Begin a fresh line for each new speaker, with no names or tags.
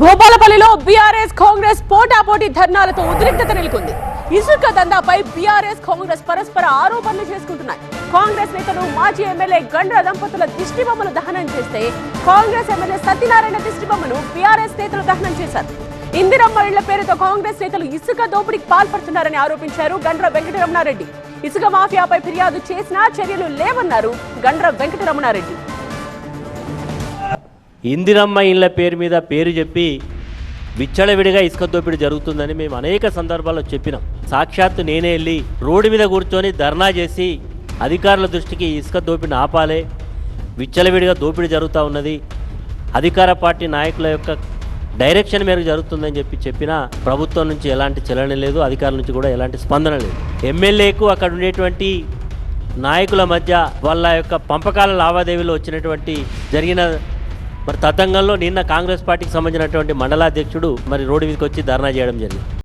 భూపాలపల్లిలో BRS Congress పోటాపోటీ ధర్నాలతో ఉద్రిక్తత నెలకొంది. ఇసుక దందాపై బీఆర్ఎస్ కాంగ్రెస్ పరస్పర ఆరోపణలు చేసుకుంటున్నాయి. కాంగ్రెస్ నేతలు మాజీ ఎమ్మెల్యే గండ్ర దంపతుల దిష్టిబొమ్మను దహనం చేస్తే కాంగ్రెస్ ఎమ్మెల్యే సత్యనారాయణ దిష్టిబొమ్మను బీఆర్ఎస్ నేతలు దహనం చేశారు. ఇందిరమ్మ ఇళ్ళ పేరుతో కాంగ్రెస్ నేతలు ఇసుక దోపిడీకి పాల్పడుతున్నారని ఆరోపించారు గండ్ర వెంకటరమణారెడ్డి. ఇసుక మాఫియాపై ఫిర్యాదు చేసినా చర్యలు లేవన్నారు గండ్ర వెంకటరమణారెడ్డి.
ఇందిరమ్మ ఇళ్ళ పేరు మీద పేరు చెప్పి విచ్చలవిడిగా ఇసుక దోపిడీ జరుగుతుందని మేము అనేక సందర్భాల్లో చెప్పినాం. సాక్షాత్తు నేనే వెళ్ళి రోడ్డు మీద కూర్చొని ధర్నా చేసి అధికారుల దృష్టికి ఇసుక దోపిడిని ఆపాలే. విచ్చలవిడిగా దోపిడీ జరుగుతూ ఉన్నది. అధికార పార్టీ నాయకుల యొక్క డైరెక్షన్ మేరకు జరుగుతుందని చెప్పి చెప్పినా ప్రభుత్వం నుంచి ఎలాంటి చలన లేదు. అధికారుల నుంచి కూడా ఎలాంటి స్పందన లేదు. ఎమ్మెల్యేకు అక్కడ ఉండేటువంటి నాయకుల మధ్య వాళ్ళ యొక్క పంపకాల లావాదేవీలో వచ్చినటువంటి జరిగిన మరి తతంగంలో నిన్న కాంగ్రెస్ పార్టీకి సంబంధించినటువంటి మండలాధ్యక్షుడు మరి రోడ్డు మీదకి వచ్చి ధర్నా చేయడం జరిగింది.